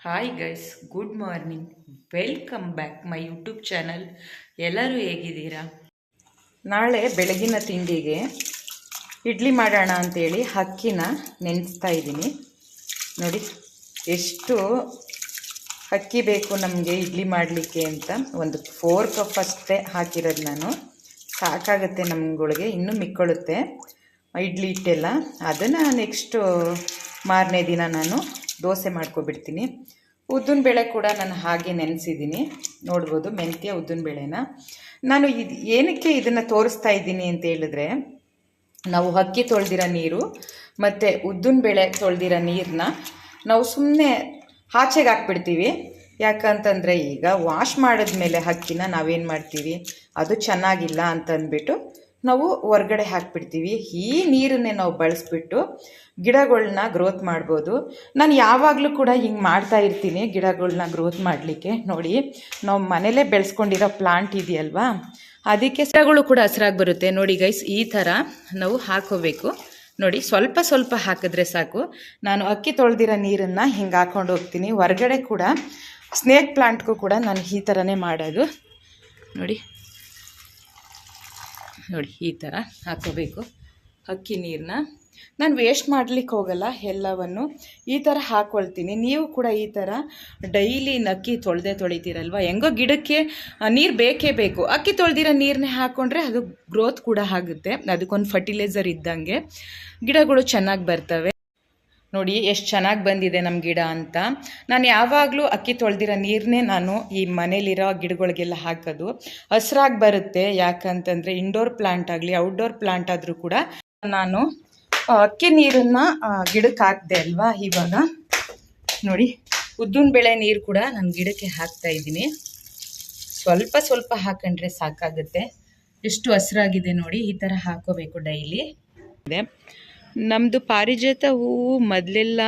Hi guys good morning welcome back my YouTube channel ಎಲ್ಲರೂ ಹೇಗಿದ್ದೀರಾ? ನಾಳೆ ಬೆಳಗಿನ ತಿಂಡಿಗೆ ಇಡ್ಲಿ ಮಾಡೋಣ ಅಂತೇಳಿ ಅಕ್ಕಿನ ನೆನೆಸ್ತಾ ಇದ್ದೀನಿ. ನೋಡಿ, ಎಷ್ಟು ಅಕ್ಕಿ ಬೇಕು ನಮಗೆ ಇಡ್ಲಿ ಮಾಡಲಿಕ್ಕೆ ಅಂತ ಒಂದು ಫೋರ್ ಕಪ್ ಅಷ್ಟೇ ಹಾಕಿರೋದು ನಾನು. ಸಾಕಾಗುತ್ತೆ ನಮ್ಗಳಿಗೆ, ಇನ್ನೂ ಮಿಕ್ಕೊಳ್ಳುತ್ತೆ. ಇಡ್ಲಿ ಹಿಟ್ಟೆಲ್ಲ. ಅದನ್ನು ನೆಕ್ಸ್ಟು ಮಾರನೇ ದಿನ ನಾನು ದೋಸೆ ಮಾಡ್ಕೊಬಿಡ್ತೀನಿ. ಉದ್ದಿನ ಬೇಳೆ ಕೂಡ ನಾನು ಹಾಗೆ ನೆನೆಸಿದ್ದೀನಿ. ನೋಡ್ಬೋದು ಮೆಂತ್ಯ ಉದ್ದಿನ ಬೇಳೆನ. ನಾನು ಇದು ಏನಕ್ಕೆ ಇದನ್ನು ತೋರಿಸ್ತಾ ಇದ್ದೀನಿ ಅಂತ ಹೇಳಿದ್ರೆ, ನಾವು ಅಕ್ಕಿ ತೊಳೆದಿರೋ ನೀರು ಮತ್ತು ಉದ್ದಿನ ಬೇಳೆ ತೊಳೆದಿರೋ ನೀರನ್ನ ನಾವು ಸುಮ್ಮನೆ ಆಚೆಗೆ ಹಾಕ್ಬಿಡ್ತೀವಿ. ಯಾಕಂತಂದರೆ ಈಗ ವಾಶ್ ಮಾಡಿದ್ಮೇಲೆ ಅಕ್ಕಿನ ನಾವೇನು ಮಾಡ್ತೀವಿ? ಅದು ಚೆನ್ನಾಗಿಲ್ಲ ಅಂತಂದ್ಬಿಟ್ಟು ನಾವು ಹೊರ್ಗಡೆ ಹಾಕ್ಬಿಡ್ತೀವಿ. ಈ ನೀರನ್ನೇ ನಾವು ಬಳಸ್ಬಿಟ್ಟು ಗಿಡಗಳನ್ನ ಗ್ರೋತ್ ಮಾಡ್ಬೋದು. ನಾನು ಯಾವಾಗಲೂ ಕೂಡ ಹಿಂಗೆ ಮಾಡ್ತಾ ಇರ್ತೀನಿ ಗಿಡಗಳನ್ನ ಗ್ರೋತ್ ಮಾಡಲಿಕ್ಕೆ. ನೋಡಿ, ನಾವು ಮನೇಲೇ ಬೆಳೆಸ್ಕೊಂಡಿರೋ ಪ್ಲಾಂಟ್ ಇದೆಯಲ್ವಾ? ಅದಕ್ಕೆ ಗಿಡಗಳು ಕೂಡ ಹಸಿರಾಗಿ ಬರುತ್ತೆ. ನೋಡಿ ಗೈಸ್ ಈ ಥರ ನಾವು ಹಾಕೋಬೇಕು ನೋಡಿ, ಸ್ವಲ್ಪ ಸ್ವಲ್ಪ ಹಾಕಿದ್ರೆ ಸಾಕು. ನಾನು ಅಕ್ಕಿ ತೊಳೆದಿರೋ ನೀರನ್ನು ಹಿಂಗೆ ಹಾಕ್ಕೊಂಡು ಹೋಗ್ತೀನಿ. ಹೊರಗಡೆ ಕೂಡ ಸ್ನೇಕ್ ಪ್ಲಾಂಟ್ಗೂ ಕೂಡ ನಾನು ಈ ಥರನೇ ಮಾಡೋದು. ನೋಡಿ. ನೋಡಿ, ಈ ಥರ ಹಾಕೋಬೇಕು. ಅಕ್ಕಿ ನೀರನ್ನ. ನಾನು ವೇಸ್ಟ್ ಮಾಡ್ಲಿಕ್ಕೆ ಹೋಗಲ್ಲ ಎಲ್ಲವನ್ನು. ಈ ಥರ ಹಾಕ್ಕೊಳ್ತೀನಿ ನೀವು ಕೂಡ ಈ ಥರ ಡೈಲಿ ಅಕ್ಕಿ ತೊಳೆದೇ ತೊಳಿತೀರಲ್ವ? ಹೆಂಗೋ ಗಿಡಕ್ಕೆ ನೀರು ಬೇಕೇ ಬೇಕು. ಅಕ್ಕಿ ತೊಳೆದಿರೋ ನೀರನ್ನೇ ಹಾಕ್ಕೊಂಡ್ರೆ ಅದು ಗ್ರೋತ್ ಕೂಡ ಆಗುತ್ತೆ. ಅದಕ್ಕೊಂದು ಫರ್ಟಿಲೈಸರ್ ಇದ್ದಂಗೆ ಗಿಡಗಳು ಚೆನ್ನಾಗಿ ಬರ್ತವೆ. ನೋಡಿ, ಎಷ್ಟು ಚೆನ್ನಾಗಿ ಬಂದಿದೆ ನಮ್ಮ ಗಿಡ ಅಂತ. ನಾನು ಯಾವಾಗಲೂ ಅಕ್ಕಿ ತೊಳೆದಿರೋ ನೀರನ್ನೇ ನಾನು ಈ ಮನೇಲಿರೋ ಗಿಡಗಳಿಗೆಲ್ಲ ಹಾಕೋದು. ಹಸ್ರಾಗಿ ಬರುತ್ತೆ. ಯಾಕಂತಂದರೆ ಇಂಡೋರ್ ಪ್ಲಾಂಟ್ ಆಗಲಿ ಔಟ್ಡೋರ್ ಪ್ಲಾಂಟ್ ಆದರೂ ಕೂಡ ನಾನು ಅಕ್ಕಿ ನೀರನ್ನು ಗಿಡಕ್ಕೆ ಹಾಕಿದೆ ಅಲ್ವಾ ಇವಾಗ? ನೋಡಿ, ಉದ್ದಿನ ಬೇಳೆ ನೀರು ಕೂಡ ನಾನು ಗಿಡಕ್ಕೆ ಹಾಕ್ತಾ ಇದ್ದೀನಿ. ಸ್ವಲ್ಪ ಸ್ವಲ್ಪ ಹಾಕೊಂಡ್ರೆ ಸಾಕಾಗುತ್ತೆ. ಎಷ್ಟು ಹಸಿರಾಗಿದೆ ನೋಡಿ, ಈ ಥರ ಹಾಕೋಬೇಕು ಡೈಲಿ. ನಮ್ಮದು ಪಾರಿಜಾತ ಹೂವು ಮೊದಲೆಲ್ಲ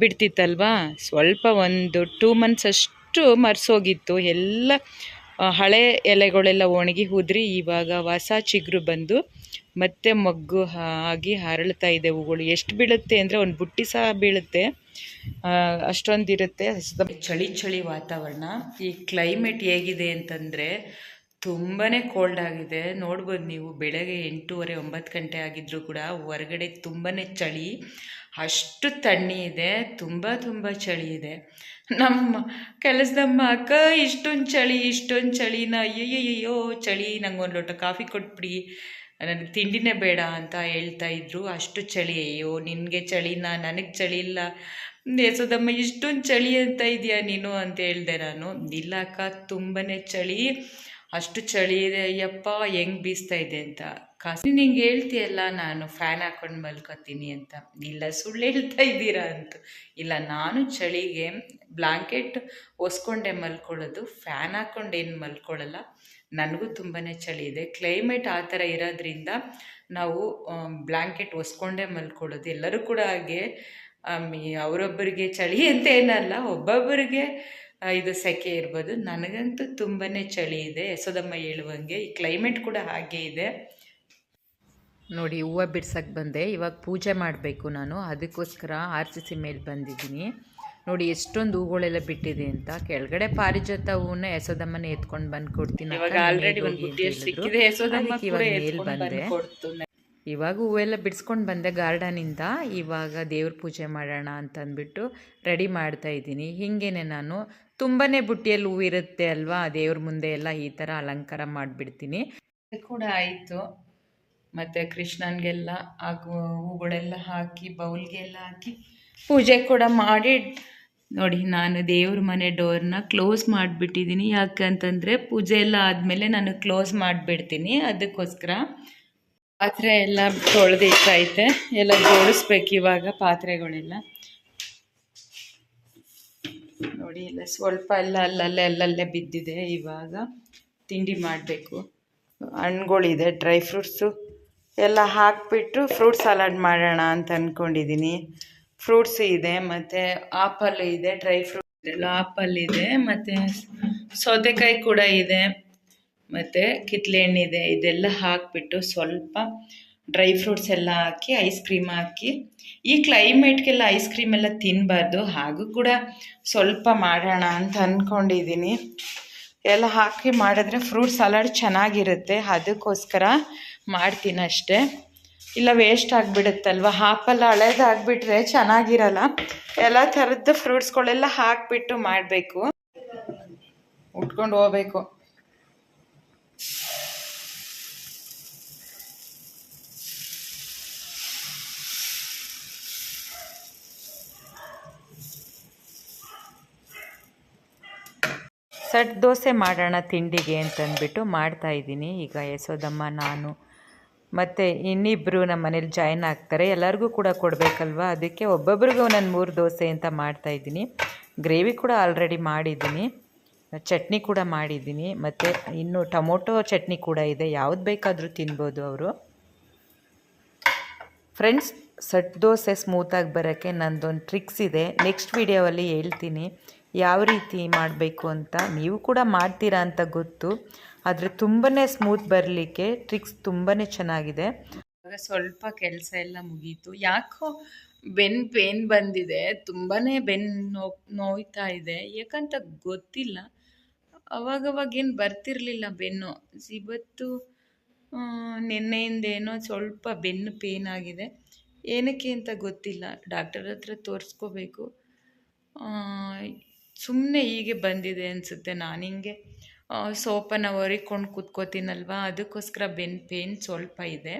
ಬಿಡ್ತಿತ್ತಲ್ವಾ? ಸ್ವಲ್ಪ ಒಂದು ಟೂ ಮಂತ್ಸ್ ಅಷ್ಟು ಮರ್ಸೋಗಿತ್ತು. ಎಲ್ಲ ಹಳೆ ಎಲೆಗಳೆಲ್ಲ ಒಣಗಿ ಹೋದ್ರಿ, ಇವಾಗ ಹೊಸ ಚಿಗುರು ಬಂದು ಮತ್ತೆ ಮಗ್ಗು ಆಗಿ ಹರಳ್ತಾ ಇದೆ ಹೂಗಳು. ಎಷ್ಟು ಬೀಳುತ್ತೆ ಅಂದರೆ ಒಂದು ಬುಟ್ಟಿ ಸಹ ಬೀಳುತ್ತೆ. ಅಷ್ಟೊಂದಿರುತ್ತೆ. ಚಳಿ ಚಳಿ ವಾತಾವರಣ. ಈ ಕ್ಲೈಮೇಟ್ ಹೇಗಿದೆ ಅಂತಂದರೆ ತುಂಬಾ ಕೋಲ್ಡ್ ಆಗಿದೆ. ನೋಡ್ಬೋದು ನೀವು, ಬೆಳಗ್ಗೆ ಎಂಟೂವರೆ, ಒಂಬತ್ತು ಗಂಟೆ ಆಗಿದ್ರೂ ಕೂಡ ಹೊರಗಡೆ ತುಂಬಾ ಚಳಿ. ಅಷ್ಟು ತಣ್ಣಿ ಇದೆ. ತುಂಬ ತುಂಬ ಚಳಿ ಇದೆ. ನಮ್ಮ ಕೆಲಸದಮ್ಮ, ಅಕ್ಕ, ಇಷ್ಟೊಂದು ಚಳಿ, ಇಷ್ಟೊಂದು ಚಳಿನ. ಅಯ್ಯಯ್ಯಯ್ಯೋ, ಚಳಿ ನಂಗೆ ಒಂದು ಲೋಟ ಕಾಫಿ ಕೊಟ್ಬಿಡಿ. ನನಗೆ ತಿಂಡಿನೇ ಬೇಡ ಅಂತ ಹೇಳ್ತಾ ಇದ್ರು. ಅಷ್ಟು ಚಳಿ, ಅಯ್ಯೋ, ನಿನಗೆ ಚಳಿನ? ನನಗೆ ಚಳಿ ಇಲ್ಲ. ಯಶೋದಮ್ಮ ಇಷ್ಟೊಂದು ಚಳಿ ಅಂತ ಇದೆಯಾ ನೀನು ಅಂತ ಹೇಳಿದೆ ನಾನು. ಇಲ್ಲ ಅಕ್ಕ ತುಂಬಾ ಚಳಿ. ಅಷ್ಟು ಚಳಿ ಇದೆ, ಅಯ್ಯಪ್ಪ, ಹೆಂಗ್ ಬೀಸ್ತಾ ಇದೆ ಅಂತ. ಕಾಸಿ ನಿಂಗೆ ಹೇಳ್ತೀಯಲ್ಲ, ನಾನು ಫ್ಯಾನ್ ಹಾಕೊಂಡು ಮಲ್ಕೋತೀನಿ ಅಂತ. ಇಲ್ಲ, ಸುಳ್ಳು ಹೇಳ್ತಾ ಇದ್ದೀರಾ ಅಂತ. ಇಲ್ಲ, ನಾನು ಚಳಿಗೆ ಬ್ಲಾಂಕೆಟ್ ಒಸ್ಕೊಂಡೆ ಮಲ್ಕೊಳ್ಳೋದು ಫ್ಯಾನ್ ಹಾಕ್ಕೊಂಡು ಏನು ಮಲ್ಕೊಳ್ಳಲ್ಲ. ನನಗೂ ತುಂಬಾ ಚಳಿ ಇದೆ. ಕ್ಲೈಮೇಟ್ ಆ ಥರ ಇರೋದ್ರಿಂದ ನಾವು ಬ್ಲ್ಯಾಂಕೆಟ್ ಒಸ್ಕೊಂಡೇ ಮಲ್ಕೊಳ್ಳೋದು. ಎಲ್ಲರೂ ಕೂಡ ಹಾಗೆ ಅವರೊಬ್ಬರಿಗೆ ಚಳಿ ಅಂತ ಏನಲ್ಲ, ಒಬ್ಬೊಬ್ಬರಿಗೆ ಇದು ಸೆಕೆ ಇರ್ಬೋದು. ನನಗಂತೂ ತುಂಬಾ ಚಳಿ ಇದೆ, ಯಶೋದಮ್ಮ ಹೇಳುವಂಗೆ. ಈ ಕ್ಲೈಮೇಟ್ ಕೂಡ ಹಾಗೆ ಇದೆ. ನೋಡಿ, ಹೂವು ಬಿಡ್ಸಕ್ಕೆ ಬಂದೆ. ಇವಾಗ ಪೂಜೆ ಮಾಡಬೇಕು ನಾನು. ಅದಕ್ಕೋಸ್ಕರ ಆರ್ ಸಿ ಸಿ ಮೇಲೆ ಬಂದಿದ್ದೀನಿ. ನೋಡಿ ಎಷ್ಟೊಂದು ಹೂಗಳೆಲ್ಲ ಬಿಟ್ಟಿದೆ ಅಂತ ಕೆಳಗಡೆ ಪಾರಿಜಾತ ಹೂವನ್ನ ಯಶೋದಮ್ಮನ ಎತ್ಕೊಂಡು ಬಂದು ಕೊಡ್ತೀನಿ ಮೇಲ್ ಬಂದೆ. ಇವಾಗ ಹೂವೆಲ್ಲ ಬಿಡಿಸ್ಕೊಂಡು ಬಂದೆ ಗಾರ್ಡನಿಂದ ಇವಾಗ ದೇವ್ರ ಪೂಜೆ ಮಾಡೋಣ ಅಂತ ಅಂದ್ಬಿಟ್ಟು ರೆಡಿ ಮಾಡ್ತಾ ಇದ್ದೀನಿ. ಹಿಂಗೇನೆ ನಾನು ತುಂಬಾ ಬುಟ್ಟಿಯಲ್ಲಿ ಹೂ ಇರುತ್ತೆ ಅಲ್ವಾ ದೇವ್ರ ಮುಂದೆ ಎಲ್ಲ ಈ ಥರ ಅಲಂಕಾರ ಮಾಡಿಬಿಡ್ತೀನಿ. ಕೂಡ ಆಯಿತು. ಮತ್ತು ಕೃಷ್ಣನಿಗೆಲ್ಲ ಹಾಗೂ ಹೂಗಳೆಲ್ಲ ಹಾಕಿ ಬೌಲ್ಗೆಲ್ಲ ಹಾಕಿ ಪೂಜೆ ಕೂಡ ಮಾಡಿ ನೋಡಿ, ನಾನು ದೇವ್ರ ಮನೆ ಡೋರ್ನ ಕ್ಲೋಸ್ ಮಾಡಿಬಿಟ್ಟಿದ್ದೀನಿ. ಯಾಕಂತಂದರೆ ಪೂಜೆ ಎಲ್ಲ ಆದಮೇಲೆ ನಾನು ಕ್ಲೋಸ್ ಮಾಡಿಬಿಡ್ತೀನಿ. ಅದಕ್ಕೋಸ್ಕರ ಪಾತ್ರೆ ಎಲ್ಲ ತೊಳೆದಿಟ್ಟೈತೆ. ಎಲ್ಲ ಜೋಡಿಸ್ಬೇಕು ಇವಾಗ ಪಾತ್ರೆಗಳೆಲ್ಲ. ನೋಡಿ, ಎಲ್ಲ ಸ್ವಲ್ಪ ಎಲ್ಲ ಅಲ್ಲಲ್ಲೇ ಅಲ್ಲಲ್ಲೇ ಬಿದ್ದಿದೆ ಇವಾಗ. ತಿಂಡಿ ಮಾಡಬೇಕು. ಹಣ್ಗಳಿದೆ ಡ್ರೈ ಫ್ರೂಟ್ಸು. ಎಲ್ಲ ಹಾಕಿಬಿಟ್ಟು ಫ್ರೂಟ್ ಸಲಾಡ್ ಮಾಡೋಣ ಅಂತ ಅಂದ್ಕೊಂಡಿದ್ದೀನಿ ಫ್ರೂಟ್ಸ್ ಇದೆ, ಮತ್ತು ಆಪಲ್ ಇದೆ ಡ್ರೈ ಫ್ರೂಟ್ ಎಲ್ಲ ಆಪಲ್ ಇದೆ, ಮತ್ತು ಸೌತೆಕಾಯಿ ಕೂಡ ಇದೆ, ಮತ್ತು ಕಿತ್ಲೆ ಇದೆ, ಇದೆಲ್ಲ ಹಾಕಿಬಿಟ್ಟು ಸ್ವಲ್ಪ ಡ್ರೈ ಫ್ರೂಟ್ಸ್ ಎಲ್ಲ ಹಾಕಿ ಐಸ್ ಕ್ರೀಮ್ ಹಾಕಿ. ಈ ಕ್ಲೈಮೇಟ್ಗೆಲ್ಲ ಐಸ್ ಕ್ರೀಮ್ ಎಲ್ಲ ತಿನ್ನಬಾರ್ದು ಹಾಗೂ ಕೂಡ ಸ್ವಲ್ಪ ಮಾಡೋಣ ಅಂತ ಅಂದ್ಕೊಂಡಿದ್ದೀನಿ ಎಲ್ಲ ಹಾಕಿ ಮಾಡಿದ್ರೆ ಫ್ರೂಟ್ ಸಲಾಡ್ ಚೆನ್ನಾಗಿರುತ್ತೆ, ಅದಕ್ಕೋಸ್ಕರ ಮಾಡ್ತೀನಿ ಅಷ್ಟೇ ಇಲ್ಲ ವೇಸ್ಟ್ ಆಗಿಬಿಡುತ್ತಲ್ವ? ಹಾಪೆಲ್ಲ ಹಳೇದಾಗ್ಬಿಟ್ರೆ ಚೆನ್ನಾಗಿರಲ್ಲ. ಎಲ್ಲ ಥರದ್ದು ಫ್ರೂಟ್ಸ್ಗಳೆಲ್ಲ ಹಾಕಿಬಿಟ್ಟು ಮಾಡಬೇಕು. ಉಟ್ಕೊಂಡು ಹೋಗ್ಬೇಕು. ಸಟ್ ದೋಸೆ ಮಾಡೋಣ ತಿಂಡಿಗೆ ಅಂತಂದ್ಬಿಟ್ಟು ಮಾಡ್ತಾ ಇದ್ದೀನಿ. ಈಗ ಯಶೋದಮ್ಮ ನಾನು ಮತ್ತು ಇನ್ನಿಬ್ಬರು ನಮ್ಮ ಮನೇಲಿ ಜಾಯ್ನ್ ಆಗ್ತಾರೆ. ಎಲ್ಲರಿಗೂ ಕೂಡ ಕೊಡಬೇಕಲ್ವ? ಅದಕ್ಕೆ ಒಬ್ಬೊಬ್ರಿಗೂ ನಾನು ಮೂರು ದೋಸೆ ಅಂತ ಮಾಡ್ತಾ ಇದ್ದೀನಿ. ಗ್ರೇವಿ ಕೂಡ ಆಲ್ರೆಡಿ ಮಾಡಿದ್ದೀನಿ. ಚಟ್ನಿ ಕೂಡ ಮಾಡಿದ್ದೀನಿ. ಮತ್ತು ಇನ್ನು ಟೊಮೊಟೊ ಚಟ್ನಿ ಕೂಡ ಇದೆ. ಯಾವ್ದು ಬೇಕಾದರೂ ತಿನ್ಬೋದು ಅವರು. ಫ್ರೆಂಡ್ಸ್ ಸಟ್ ದೋಸೆ ಸ್ಮೂತಾಗಿ ಬರೋಕ್ಕೆ ನಂದೊಂದು ಟ್ರಿಕ್ಸ್ ಇದೆ. ನೆಕ್ಸ್ಟ್ ವೀಡಿಯೋವಲ್ಲಿ ಹೇಳ್ತೀನಿ. ಯಾವ ರೀತಿ ಮಾಡಬೇಕು ಅಂತ ನೀವು ಕೂಡ ಮಾಡ್ತೀರಾ ಅಂತ ಗೊತ್ತು. ಆದರೆ ತುಂಬಾ ಸ್ಮೂತ್ ಬರಲಿಕ್ಕೆ ಟ್ರಿಕ್ಸ್ ತುಂಬಾ ಚೆನ್ನಾಗಿದೆ. ಆಗ ಸ್ವಲ್ಪ ಕೆಲಸ ಎಲ್ಲ ಮುಗೀತು. ಯಾಕೋ ಬೆನ್ ಪೇನ್ ಬಂದಿದೆ. ತುಂಬಾ ಬೆನ್ನು ನೋ, ನೋಯ್ತಾ ಇದೆ. ಯಾಕಂತ ಗೊತ್ತಿಲ್ಲ. ಅವಾಗವಾಗೇನು ಬರ್ತಿರಲಿಲ್ಲ ಬೆನ್ನು. ಇವತ್ತು ನಿನ್ನೆಯಿಂದೇನೋ ಸ್ವಲ್ಪ ಬೆನ್ನು ಪೇನ್ ಆಗಿದೆ. ಏನಕ್ಕೆ ಅಂತ ಗೊತ್ತಿಲ್ಲ. ಡಾಕ್ಟರ್ ಹತ್ರ ತೋರಿಸ್ಕೋಬೇಕು. ಸುಮ್ಮನೆ ಹೀಗೆ ಬಂದಿದೆ ಅನಿಸುತ್ತೆ ನಾನು ಹಿಂಗೆ ಸೋಪನ್ನು ಒರಿಕೊಂಡು ಕೂತ್ಕೋತೀನಲ್ವ? ಅದಕ್ಕೋಸ್ಕರ ಬೆನ್ ಪೇನ್ ಸ್ವಲ್ಪ ಇದೆ.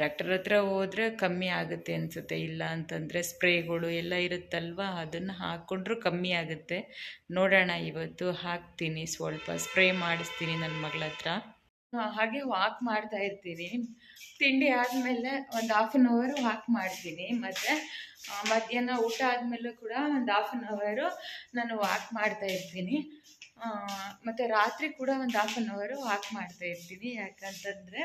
ಡಾಕ್ಟರ್ ಹತ್ರ ಹೋದರೆ ಕಮ್ಮಿ ಆಗುತ್ತೆ ಅನಿಸುತ್ತೆ. ಇಲ್ಲ ಅಂತಂದರೆ ಸ್ಪ್ರೇಗಳು ಎಲ್ಲ ಇರುತ್ತಲ್ವ? ಅದನ್ನು ಹಾಕ್ಕೊಂಡ್ರೂ ಕಮ್ಮಿ ಆಗುತ್ತೆ. ನೋಡೋಣ ಇವತ್ತು ಹಾಕ್ತೀನಿ. ಸ್ವಲ್ಪ ಸ್ಪ್ರೇ ಮಾಡಿಸ್ತೀನಿ ನನ್ನ ಮಗಳ ಹತ್ರ ಹಾಗೆ ವಾಕ್ ಮಾಡ್ತಾ ಇರ್ತೀನಿ. ತಿಂಡಿ ಆದಮೇಲೆ ಒಂದು ಹಾಫ್ ಆನ್ ಅವರು ವಾಕ್ ಮಾಡ್ತೀನಿ. ಮತ್ತು ಮಧ್ಯಾಹ್ನ ಊಟ ಆದಮೇಲೂ ಕೂಡ ಒಂದು ಹಾಫ್ ಆನ್ ಅವರು ನಾನು ವಾಕ್ ಮಾಡ್ತಾ ಇರ್ತೀನಿ. ಮತ್ತು ರಾತ್ರಿ ಕೂಡ ಒಂದು ಹಾಫ್ ಆನ್ ಅವರು ವಾಕ್ ಮಾಡ್ತಾ ಇರ್ತೀನಿ. ಯಾಕಂತಂದರೆ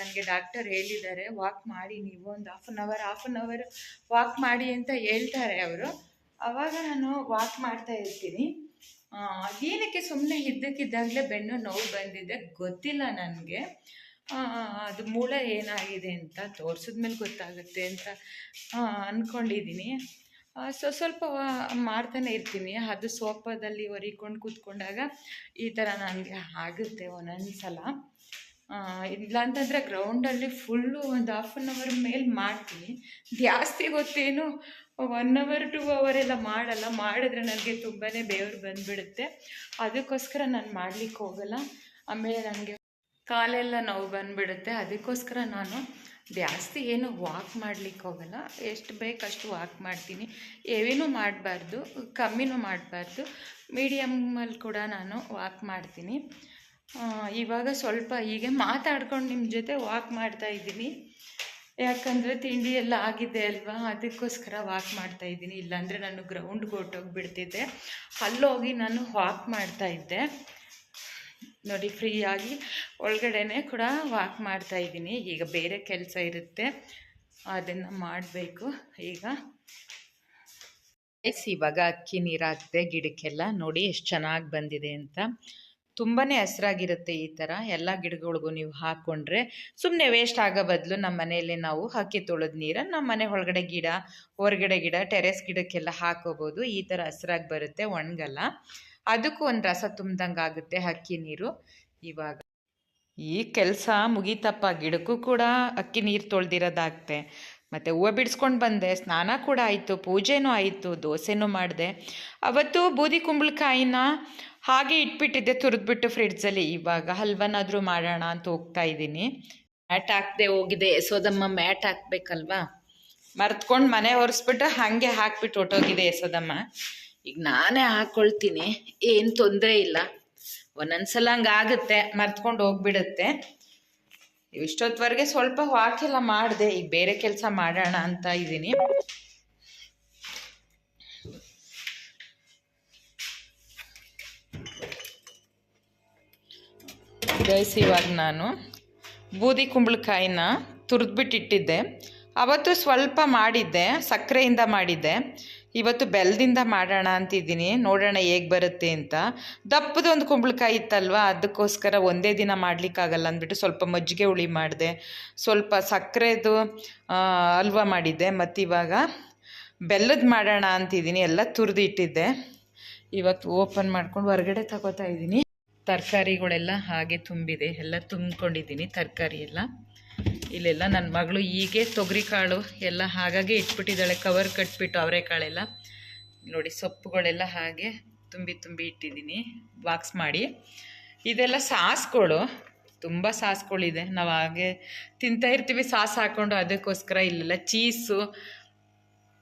ನನಗೆ ಡಾಕ್ಟರ್ ಹೇಳಿದ್ದಾರೆ ವಾಕ್ ಮಾಡಿ ನೀವು ಒಂದು half an hour half an hour walk ಮಾಡಿ ಅಂತ ಹೇಳ್ತಾರೆ ಅವರು. ಆವಾಗ ನಾನು ವಾಕ್ ಮಾಡ್ತಾ ಇರ್ತೀನಿ. ಆ, ಅದೇನಕ್ಕೆ ಸುಮ್ಮನೆ ಇದ್ದಕ್ಕಿದ್ದಾಗಲೇ ಬೆನ್ನು ನೋವು ಬಂದಿದೆ. ಗೊತ್ತಿಲ್ಲ ನನಗೆ. ಅದು ಮೂಳೆ ಏನಾಗಿದೆ ಅಂತ ತೋರಿಸಿದ್ಮೇಲೆ ಗೊತ್ತಾಗುತ್ತೆ ಅಂತ ಅಂದ್ಕೊಂಡಿದ್ದೀನಿ ಸೊ ಸ್ವಲ್ಪ ಮಾಡ್ತಾನೆ ಇರ್ತೀನಿ. ಅದು ಸೋಫಾದಲ್ಲಿ ಒರಿಕೊಂಡು ಕೂತ್ಕೊಂಡಾಗ ಈ ಥರ ನನಗೆ ಆಗುತ್ತೆ ಒಂದೊಂದು ಸಲ ಇಲ್ಲ ಅಂತಂದರೆ ಗ್ರೌಂಡಲ್ಲಿ ಫುಲ್ಲು ಒಂದು ಹಾಫ್ ಆನ್ ಅವರ್ ಮೇಲೆ ಮಾಡ್ತೀನಿ ಜಾಸ್ತಿ ಗೊತ್ತೇನು ಒನ್ ಅವರ್ ಟೂ ಅವರ್ ಎಲ್ಲ ಮಾಡಲ್ಲ. ಮಾಡಿದ್ರೆ ನನಗೆ ತುಂಬಾ ಬೇವ್ರು ಬಂದುಬಿಡುತ್ತೆ. ಅದಕ್ಕೋಸ್ಕರ ನಾನು ಮಾಡ್ಲಿಕ್ಕೆ ಹೋಗಲ್ಲ. ಆಮೇಲೆ ನನಗೆ ಕಾಲೆಲ್ಲ ನೋವು ಬಂದುಬಿಡುತ್ತೆ. ಅದಕ್ಕೋಸ್ಕರ ನಾನು ಜಾಸ್ತಿ ಏನು ವಾಕ್ ಮಾಡ್ಲಿಕ್ಕೆ ಹೋಗಲ್ಲ. ಎಷ್ಟು ಬೇಕಷ್ಟು ವಾಕ್ ಮಾಡ್ತೀನಿ. ಹೆವಿನೂ ಮಾಡಬಾರ್ದು, ಕಮ್ಮಿನೂ ಮಾಡಬಾರ್ದು. ಮೀಡಿಯಮ್ಮಲ್ಲಿ ಕೂಡ ನಾನು ವಾಕ್ ಮಾಡ್ತೀನಿ. ಇವಾಗ ಸ್ವಲ್ಪ ಹೀಗೆ ಮಾತಾಡ್ಕೊಂಡು ನಿಮ್ಮ ಜೊತೆ ವಾಕ್ ಮಾಡ್ತಾ ಇದ್ದೀನಿ. ಯಾಕಂದರೆ ತಿಂಡಿ ಎಲ್ಲ ಆಗಿದೆ ಅಲ್ವಾ? ಅದಕ್ಕೋಸ್ಕರ ವಾಕ್ ಮಾಡ್ತಾ ಇದ್ದೀನಿ. ಇಲ್ಲಾಂದರೆ ನಾನು ಗ್ರೌಂಡ್ಗೆ ಹೊರ್ಟೋಗ್ಬಿಡ್ತಿದ್ದೆ ಅಲ್ಲೋಗಿ ನಾನು ವಾಕ್ ಮಾಡ್ತಾ ಇದ್ದೆ. ನೋಡಿ ಫ್ರೀಯಾಗಿ ಒಳಗಡೆನೆ ಕೂಡ ವಾಕ್ ಮಾಡ್ತಾ ಇದ್ದೀನಿ. ಈಗ ಬೇರೆ ಕೆಲಸ ಇರುತ್ತೆ. ಅದನ್ನು ಮಾಡಬೇಕು. ಈಗ ಎಸ್ ಇವಾಗ ಅಕ್ಕಿ ನೀರು ಗಿಡಕ್ಕೆಲ್ಲ ನೋಡಿ ಎಷ್ಟು ಚೆನ್ನಾಗಿ ಬಂದಿದೆ ಅಂತ. ತುಂಬಾ ಹಸಿರಾಗಿರುತ್ತೆ ಈ ಥರ ಎಲ್ಲ ಗಿಡಗಳಿಗೂ ನೀವು ಹಾಕ್ಕೊಂಡ್ರೆ ಸುಮ್ಮನೆ ವೇಸ್ಟ್ ಆಗೋ ಬದಲು ನಮ್ಮ ಮನೆಯಲ್ಲಿ ನಾವು ಅಕ್ಕಿ ತೊಳೆದ ನೀರನ್ನು ನಮ್ಮ ಮನೆ ಒಳಗಡೆ ಗಿಡ, ಹೊರಗಡೆ ಗಿಡ ಟೆರೆಸ್ ಗಿಡಕ್ಕೆಲ್ಲ ಹಾಕೋಬೋದು. ಈ ಥರ ಹಸಿರಾಗಿ ಬರುತ್ತೆ, ಒಣಗಲ್ಲ. ಅದಕ್ಕೂ ಒಂದು ರಸ ತುಂಬ್ದಂಗೆ ಆಗುತ್ತೆ ಅಕ್ಕಿ ನೀರು. ಇವಾಗ ಈ ಕೆಲಸ ಮುಗೀತಪ್ಪ. ಗಿಡಕ್ಕೂ ಕೂಡ ಅಕ್ಕಿ ನೀರು ತೊಳೆದಿರೋದಾಗ್ತೆ. ಮತ್ತು ಹೂವು ಬಿಡಿಸ್ಕೊಂಡು ಬಂದೆ. ಸ್ನಾನ ಕೂಡ ಆಯಿತು, ಪೂಜೆನೂ ಆಯಿತು, ದೋಸೆನೂ ಮಾಡಿದೆ. ಅವತ್ತು ಬೂದಿ ಕುಂಬಳಕಾಯಿನ ಹಾಗೆ ಇಟ್ಬಿಟ್ಟಿದ್ದೆ ತುರಿದ್ಬಿಟ್ಟು ಫ್ರಿಡ್ಜಲ್ಲಿ ಇವಾಗ ಹಲ್ವನಾದರೂ ಮಾಡೋಣ ಅಂತ ಹೋಗ್ತಾ ಇದ್ದೀನಿ. ಮ್ಯಾಟ್ ಹಾಕದೆ ಹೋಗಿದೆ. ಯಶೋದಮ್ಮ ಮ್ಯಾಟ್ ಹಾಕ್ಬೇಕಲ್ವಾ? ಮರ್ತ್ಕೊಂಡು ಮನೆ ಒರೆಸ್ಬಿಟ್ಟು ಹಾಗೆ ಹಾಕ್ಬಿಟ್ಟು ಹೊಟ್ಟೋಗಿದೆ ಯಶೋದಮ್ಮ ಈಗ ನಾನೇ ಹಾಕ್ಕೊಳ್ತೀನಿ ಏನು ತೊಂದರೆ ಇಲ್ಲ. ಒಂದೊಂದ್ಸಲ ಹಂಗಾಗುತ್ತೆ ಮರ್ತ್ಕೊಂಡು ಹೋಗ್ಬಿಡುತ್ತೆ. ಇಷ್ಟೊತ್ತವರೆಗೆ ಸ್ವಲ್ಪ ವಾಕೆಲ್ಲ ಮಾಡಿದೆ. ಈಗ ಬೇರೆ ಕೆಲಸ ಮಾಡೋಣ ಅಂತ ಇದ್ದೀನಿ. ಗೈಸ್ ಇವಾಗ ನಾನು ಬೂದಿ ಕುಂಬಳಕಾಯಿನ ತುರಿದ್ಬಿಟ್ಟಿಟ್ಟಿದ್ದೆ. ಅವತ್ತು ಸ್ವಲ್ಪ ಮಾಡಿದ್ದೆ, ಸಕ್ಕರೆಯಿಂದ ಮಾಡಿದ್ದೆ. ಇವತ್ತು ಬೆಲ್ಲದಿಂದ ಮಾಡೋಣ ಅಂತಿದ್ದೀನಿ. ನೋಡೋಣ ಹೇಗೆ ಬರುತ್ತೆ ಅಂತ. ದಪ್ಪದೊಂದು ಕುಂಬಳಕಾಯಿ ಇತ್ತಲ್ವ, ಅದಕ್ಕೋಸ್ಕರ ಒಂದೇ ದಿನ ಮಾಡಲಿಕ್ಕಾಗಲ್ಲ ಅಂದ್ಬಿಟ್ಟು ಸ್ವಲ್ಪ ಮಜ್ಜಿಗೆ ಹುಳಿ ಮಾಡಿದೆ. ಸ್ವಲ್ಪ ಸಕ್ಕರೆದು ಹಲ್ವ ಮಾಡಿದ್ದೆ. ಮತ್ತು ಇವಾಗ ಬೆಲ್ಲದ ಮಾಡೋಣ ಅಂತಿದ್ದೀನಿ. ಎಲ್ಲ ತುರಿದು ಇಟ್ಟಿದ್ದೆ ಇವತ್ತು ಓಪನ್ ಮಾಡ್ಕೊಂಡು ಹೊರಗಡೆ ತಗೋತಾ ಇದ್ದೀನಿ. ತರಕಾರಿಗಳೆಲ್ಲ ಹಾಗೆ ತುಂಬಿದೆ. ಎಲ್ಲ ತುಂಬಿಕೊಂಡಿದ್ದೀನಿ ತರಕಾರಿ ಎಲ್ಲ ಇಲ್ಲೆಲ್ಲ ನನ್ನ ಮಗಳು ಹೀಗೆ ತೊಗರಿ ಕಾಳು ಎಲ್ಲ ಹಾಗಾಗಿ ಇಟ್ಬಿಟ್ಟಿದ್ದಾಳೆ ಕವರ್ ಕಟ್ಬಿಟ್ಟು ಅವರೆಕಾಳೆಲ್ಲ. ನೋಡಿ, ಸೊಪ್ಪುಗಳೆಲ್ಲ ಹಾಗೆ ತುಂಬಿ ತುಂಬಿ ಇಟ್ಟಿದ್ದೀನಿ ಬಾಕ್ಸ್ ಮಾಡಿ. ಇದೆಲ್ಲ ಸಾಸ್ಗಳು. ತುಂಬ ಸಾಸ್ಗಳಿದೆ. ನಾವು ಹಾಗೆ ತಿಂತಾ ಇರ್ತೀವಿ ಸಾಸ್ ಹಾಕ್ಕೊಂಡು ಅದಕ್ಕೋಸ್ಕರ ಇಲ್ಲೆಲ್ಲ ಚೀಸು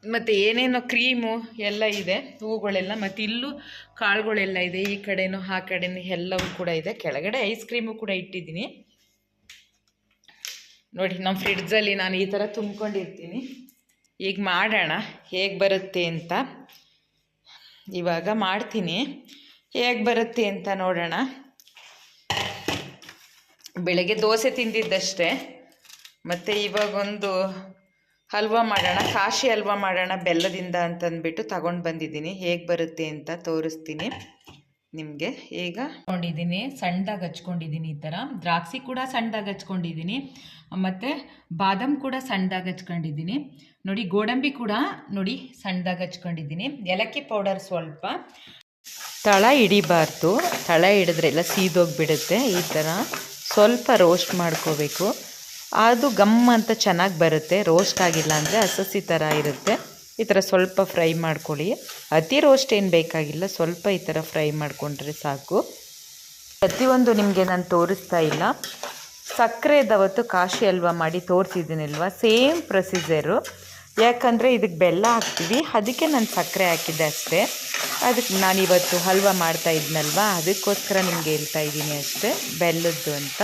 ಮತ್ತು ಏನೇನೋ ಕ್ರೀಮು ಎಲ್ಲ ಇದೆ, ಹೂಗಳೆಲ್ಲ ಮತ್ತು ಇಲ್ಲೂ ಕಾಳುಗಳೆಲ್ಲ ಇದೆ, ಈ ಕಡೆನೂ ಆ ಕಡೆನೂ ಎಲ್ಲವೂ ಕೂಡ ಇದೆ. ಕೆಳಗಡೆ ಐಸ್ ಕ್ರೀಮು ಕೂಡ ಇಟ್ಟಿದ್ದೀನಿ. ನೋಡಿ ನಮ್ಮ ಫ್ರಿಡ್ಜಲ್ಲಿ ನಾನು ಈ ಥರ ತುಂಬ್ಕೊಂಡಿರ್ತೀನಿ. ಈಗ ಮಾಡೋಣ, ಹೇಗೆ ಬರುತ್ತೆ ಅಂತ. ಇವಾಗ ಮಾಡ್ತೀನಿ. ಹೇಗೆ ಬರುತ್ತೆ ಅಂತ ನೋಡೋಣ. ಬೆಳಗ್ಗೆ ದೋಸೆ ತಿಂದಿದ್ದಷ್ಟೇ. ಮತ್ತು ಇವಾಗೊಂದು ಹಲ್ವಾ ಮಾಡೋಣ ಕಾಶಿ ಹಲ್ವಾ ಮಾಡೋಣ ಬೆಲ್ಲದಿಂದ ಅಂತಂದ್ಬಿಟ್ಟು ತಗೊಂಡು ಬಂದಿದ್ದೀನಿ. ಹೇಗೆ ಬರುತ್ತೆ ಅಂತ ತೋರಿಸ್ತೀನಿ ನಿಮಗೆ. ಈಗ ಹಚ್ಕೊಂಡಿದ್ದೀನಿ ಸಣ್ಣದಾಗಿ ಹಚ್ಕೊಂಡಿದ್ದೀನಿ ಈ ಥರ ದ್ರಾಕ್ಷಿ ಕೂಡ ಸಣ್ಣದಾಗಿ ಹಚ್ಕೊಂಡಿದ್ದೀನಿ. ಮತ್ತು ಬಾದಾಮ್ ಕೂಡ ಸಣ್ಣದಾಗಿ ಹಚ್ಕೊಂಡಿದ್ದೀನಿ. ನೋಡಿ ಗೋಡಂಬಿ ಕೂಡ ನೋಡಿ ಸಣ್ಣದಾಗಿ ಹಚ್ಕೊಂಡಿದ್ದೀನಿ. ಏಲಕ್ಕಿ ಪೌಡರ್ ಸ್ವಲ್ಪ. ತಳ ಹಿಡಿಬಾರ್ದು. ತಳ ಹಿಡಿದ್ರೆ ಎಲ್ಲ ಸೀದೋಗಿಬಿಡುತ್ತೆ ಈ ಥರ ಸ್ವಲ್ಪ ರೋಸ್ಟ್ ಮಾಡ್ಕೋಬೇಕು. ಅದು ಗಮ್ ಅಂತ ಚೆನ್ನಾಗಿ ಬರುತ್ತೆ ರೋಸ್ಟ್ ಆಗಿಲ್ಲ ಅಂದರೆ ಹಸಸಿ ಥರ ಇರುತ್ತೆ. ಈ ಥರ ಸ್ವಲ್ಪ ಫ್ರೈ ಮಾಡ್ಕೊಳ್ಳಿ. ಅತಿ ರೋಸ್ಟ್ ಏನು ಬೇಕಾಗಿಲ್ಲ, ಸ್ವಲ್ಪ ಈ ಥರ ಫ್ರೈ ಮಾಡಿಕೊಂಡ್ರೆ ಸಾಕು. ಪ್ರತಿಯೊಂದು ನಿಮಗೆ ನಾನು ತೋರಿಸ್ತಾ ಇಲ್ಲ. ಸಕ್ಕರೆದವತ್ತು ಕಾಶಿ ಹಲ್ವ ಮಾಡಿ ತೋರಿಸಿದ್ದೀನಲ್ವ? Same procedure. ಯಾಕಂದರೆ ಇದಕ್ಕೆ ಬೆಲ್ಲ ಹಾಕ್ತೀವಿ. ಅದಕ್ಕೆ ನಾನು ಸಕ್ಕರೆ ಹಾಕಿದ್ದೆ ಅಷ್ಟೇ. ಅದಕ್ಕೆ ನಾನು ಇವತ್ತು ಹಲ್ವಾ ಮಾಡ್ತಾ ಇದ್ನಲ್ವ? ಅದಕ್ಕೋಸ್ಕರ ನಿಮಗೆ ಹೇಳ್ತಾ ಇದ್ದೀನಿ ಅಷ್ಟೇ. ಬೆಲ್ಲದ್ದು ಅಂತ.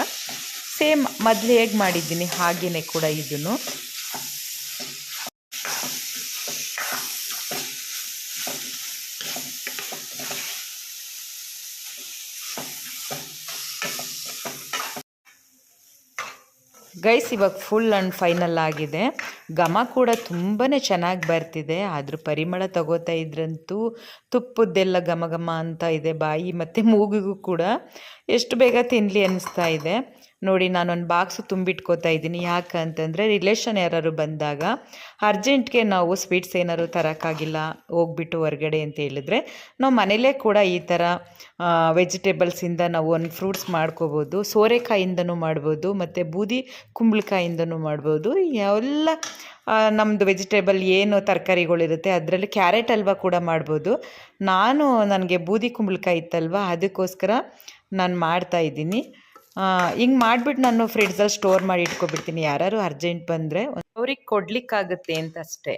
ಸೇಮ್ ಮೊದಲು ಹೇಗೆ ಮಾಡಿದ್ದೀನಿ ಹಾಗೆಯೇ ಕೂಡ ಇದನ್ನು ಗೈಸ್, ಇವಾಗ ಫುಲ್ ಆ್ಯಂಡ್ ಫೈನಲ್ ಆಗಿದೆ. ಘಮ ಕೂಡ ತುಂಬಾ ಚೆನ್ನಾಗಿ ಬರ್ತಿದೆ. ಅದ್ರ ಪರಿಮಳ ತಗೋತಾ ಇದ್ರಂತೂ ತುಪ್ಪದ್ದೆಲ್ಲ ಘಮ ಘಮ ಅಂತ ಇದೆ ಬಾಯಿ ಮತ್ತು ಮೂಗಿಗೂ ಕೂಡ. ಎಷ್ಟು ಬೇಗ ತಿನ್ನಲಿ ಅನ್ನಿಸ್ತಾ ಇದೆ. ನೋಡಿ, ನಾನೊಂದು ಬಾಕ್ಸು ತುಂಬಿಟ್ಕೋತಾ ಇದ್ದೀನಿ. ಯಾಕೆ ಅಂತಂದರೆ ರಿಲೇಷನ್ ಯಾರು ಬಂದಾಗ ಅರ್ಜೆಂಟ್ಗೆ ನಾವು ಸ್ವೀಟ್ಸ್ ಏನಾದ್ರು ತರೋಕ್ಕಾಗಿಲ್ಲ, ಹೋಗ್ಬಿಟ್ಟು ಹೊರಗಡೆ ಅಂತ ಹೇಳಿದ್ರೆ, ನಾವು ಮನೇಲೇ ಕೂಡ ಈ ಥರ ವೆಜಿಟೇಬಲ್ಸಿಂದ ನಾವು ಒಂದು ಫ್ರೂಟ್ಸ್ ಮಾಡ್ಕೋಬೋದು, ಸೋರೆಕಾಯಿಂದನೂ ಮಾಡ್ಬೋದು, ಮತ್ತು ಬೂದಿ ಕುಂಬಳಕಾಯಿಂದನೂ ಮಾಡ್ಬೋದು. ಎಲ್ಲ ನಮ್ಮದು ವೆಜಿಟೇಬಲ್ ಏನು ತರಕಾರಿಗಳಿರುತ್ತೆ, ಅದರಲ್ಲಿ ಕ್ಯಾರೆಟ್ ಹಲ್ವ ಕೂಡ ಮಾಡ್ಬೋದು. ನಾನು ನನಗೆ ಬೂದಿ ಕುಂಬಳಕಾಯಿ ಇತ್ತಲ್ವ, ಅದಕ್ಕೋಸ್ಕರ ನಾನು ಮಾಡ್ತಾ ಇದ್ದೀನಿ. ಹಿಂಗೆ ಮಾಡಿಬಿಟ್ಟು ನಾನು ಫ್ರಿಡ್ಜಲ್ಲಿ ಸ್ಟೋರ್ ಮಾಡಿ ಇಟ್ಕೊಬಿಡ್ತೀನಿ. ಯಾರು ಅರ್ಜೆಂಟ್ ಬಂದರೆ ಅವ್ರಿಗೆ ಕೊಡ್ಲಿಕ್ಕಾಗುತ್ತೆ ಅಂತ ಅಷ್ಟೇ.